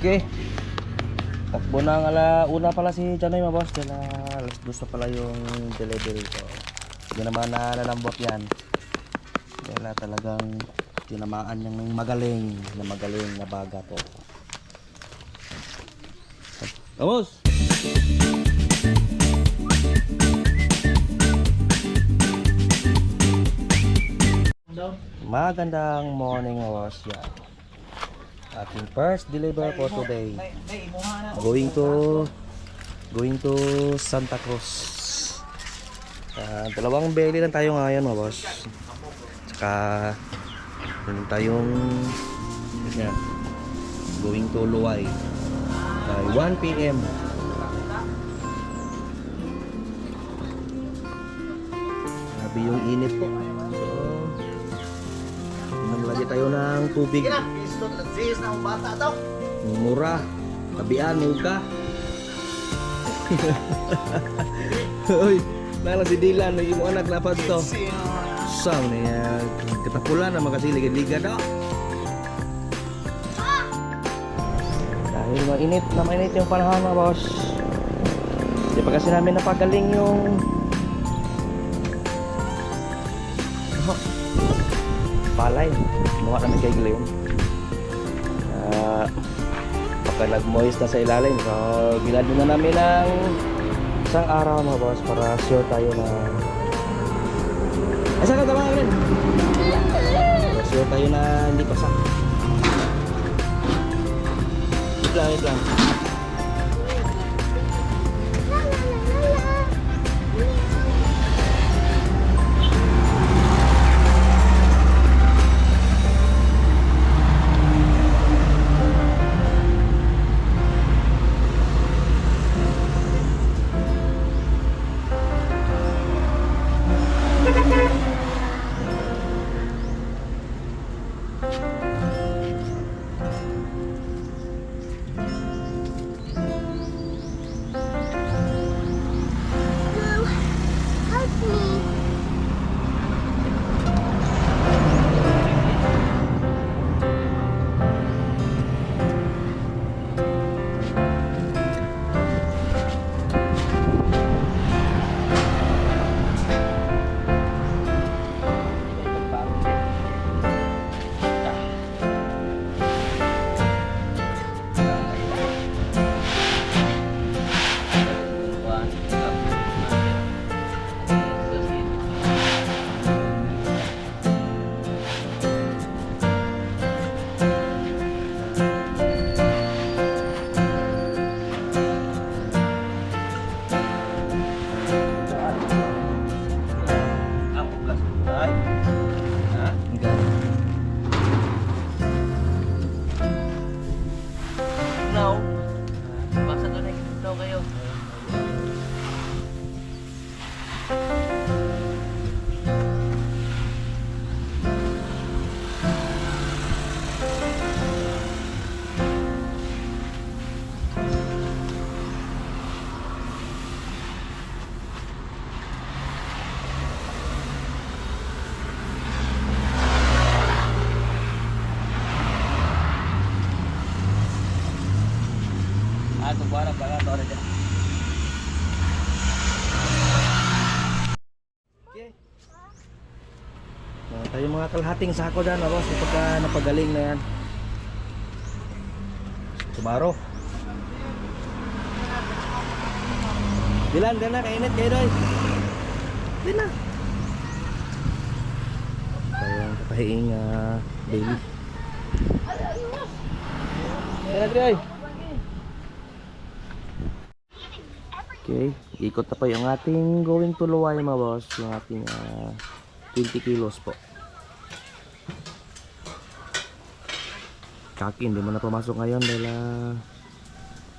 Okay. Takbo na ang ala, una pala si Janoy mga boss. Dala, alas dos na pala yung delivery ko. Hindi naman na lalambot yan. Dala talagang tinamaan niyang magaling na magaling na baga to. Vamos! Magandang morning boss yan. Ating first deliver for today. Going to going to Santa Cruz. Ah, dalawang belly lang tayo ngayon mga boss. Tsaka meron tayong yan, going to Luway by 1 p.m. Grabe yung init po. So, namlagi tayo ng tubig. Mura. Tabian, muka. Uy, nala si Dylan, yung anak na pa dito. Sam niya, katapulan na makasiligad-ligad daw. Dahil mainit na mainit yung panahon mga boss. Di pa kasi namin napagaling yung palay. Mukha namin kay Glenn. Ah, pagka nag-moist na sa ilalim, so ginado na namin ng isang araw mga boss para sure tayo na Ay, saan ka tama rin? Para sure tayo na hindi pa sa Wait lang, wait lang. Ah, tore dyan. Meron tayong mga kalahating sako dyan, boss. Kapag ka napagaling na yan. Sumaro. Dilan, dilan na, kainit kayo doy. Dilan na. Tayong katahiing uh, baby. Dilan, dilan. Okay, ikot na pa yung ating going to Luway mga boss. Yung ating ah, 20 kilos po. Kaki, hindi mo na pumasok ngayon dahil ah,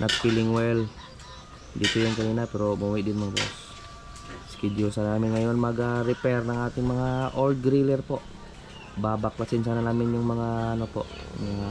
not feeling well. Dito yung kanina pero umuwi din mga boss. Schedule sa namin ngayon mag-repair ng ating mga old griller po. Babaklasin sana namin yung mga ano po, mga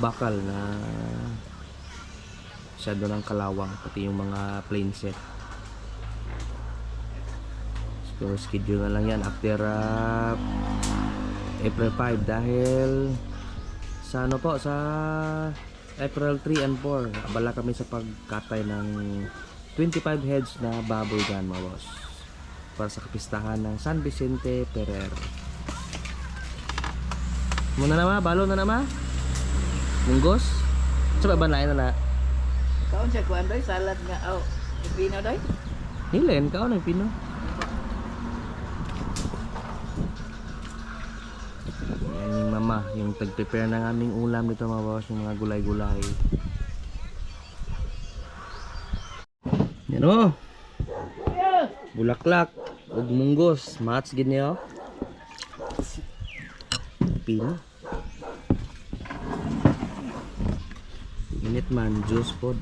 bakal na masyado ng kalawang pati yung mga plain set. So schedule na lang yan after uh, April 5 dahil sa ano po, sa April 3 and 4, abala kami sa pagkatay ng 25 heads na baboy dyan mga boss. Para sa kapistahan ng San Vicente Ferrer. Muna na ma, balo na na ma. Munggos. Sa ba na na. Kaon siya kuan doy salad nga oh. Pipino doy. Hilen, kao na pino. Yan yung mama, yung tag-prepare ng aming ulam nito mga boss, yung mga gulay-gulay. Yan o. Bulaklak, ug munggos, mats gid niyo. Pino. Init man, juice pod.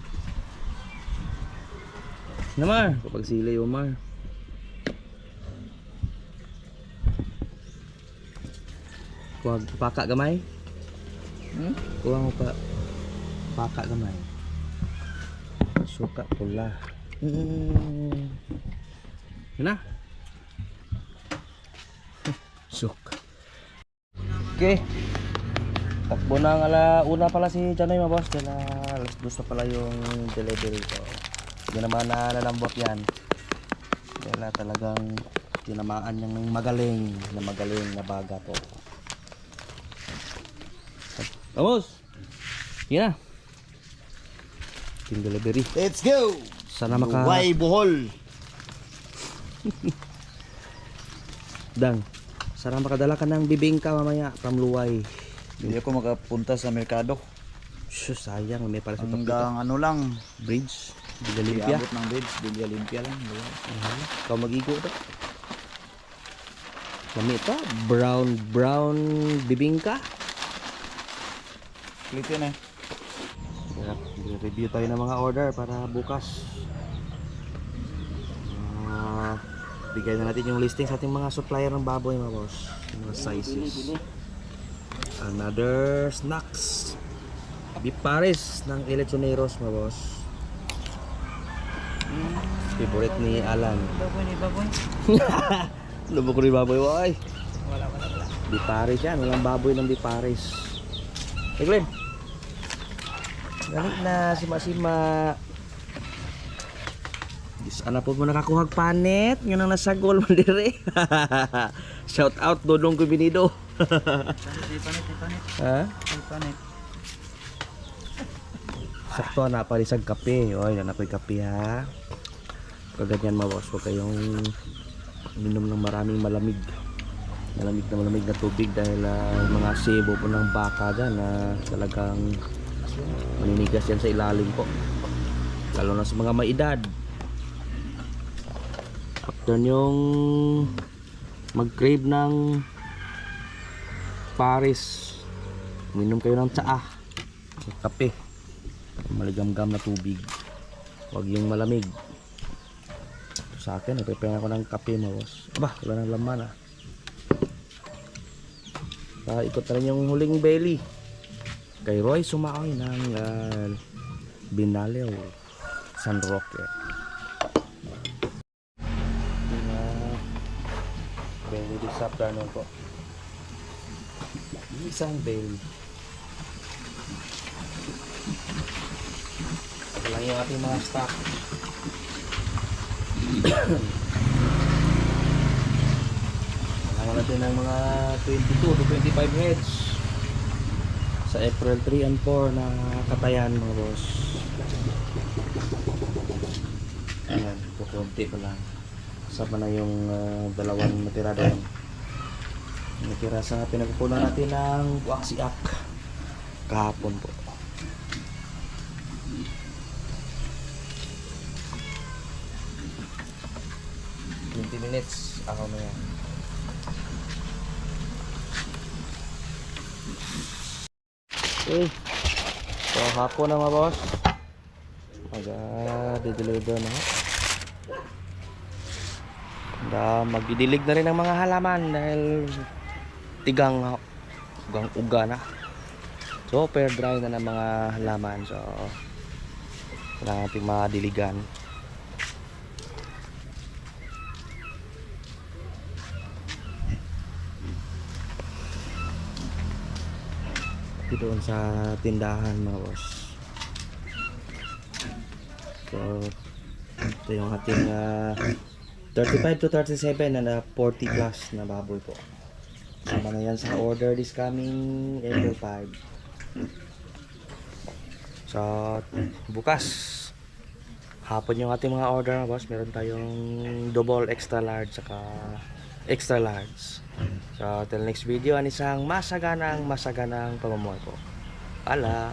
Namar, kapag sila yung Omar. Kuwag paka gamay. Hmm? Kuwag mo pa paka gamay. Suka pula. Mm. Yun na. Suka. Okay. Takbo na ang ala una pala si Janoy mga boss. Dala alas dos na pala yung delivery ko. Hindi naman na nalambot yan. Dala talagang tinamaan niyang ng magaling na magaling na baga po. Vamos! Yan na. Yung delivery. Let's go! Sana maka... Why Bohol? Dang. Sana makadala ka ng bibingka mamaya from Luway. Hindi ako makapunta sa merkado. Shush, sayang. May para sa Hanggang ano lang, Bridge. Biga Limpia. iabot ng bridge, Bigla Limpia lang. diba? Ikaw mag-igo to. Lami ito. Brown, brown bibingka. Split yun eh. review tayo ng mga order para bukas. Ah, bigay na natin yung listing sa ating mga supplier ng baboy mga boss. Mga sizes. Another snacks. Beef Paris ng Elechoneros mga boss. Favorite ni Alan. Baboy ni baboy. Lubok ko rin baboy, why? Wala wala wala. Di Paris yan, walang baboy ng di Paris. Hey Glenn. Galit na, sima-sima. Dis ana po mo nakakuhag panet, yun ang nasagol mo dire. Shout out Dodong Kubinido. Di panit, di panit, ha? di panit. Sakto na palisag kape. Oy, na napoy kape ha. Kaganyan mga boss, huwag kayong minom ng maraming malamig. Malamig na malamig na tubig dahil ah, mga sebo po ng baka dyan na talagang maninigas yan sa ilalim po. Lalo na sa mga may edad. After yung mag-crave ng Paris, minom kayo ng tsaa, kape maligamgam na tubig huwag yung malamig sa akin nagprepare ako ng kape mo boss. Aba wala nang laman ah. Uh, ikot na rin yung huling belly. Kay Roy Sumaoy ng uh, Binalew San Roque. Uh, belly this afternoon po. Isang belly. Lang yung ating mga stock. Kailangan natin ng mga 22 to 25 heads sa April 3 and 4 na katayan mga boss. Ayan, kukunti pa lang. Kasama na yung ah, dalawang natira doon. Natira sa pinagkukunan natin ng waksiak kahapon po. 20 minutes ako na yan. Okay. So, hapon na mga boss. Mag-deliver na. Da, magdidilig na rin ang mga halaman dahil tigang ugang uga na. So, pair dry na ng mga halaman. So, kailangan natin madiligan. Doon sa tindahan mga boss. So, ito yung ating ah, 35 to 37 and ah, 40 plus na baboy po. Sama na yan sa order this coming April 5. So, bukas, hapon yung ating mga order boss. Meron tayong double extra large saka extra large. So, till next video, an isang masaganang masaganang pamumuhay po. Pala.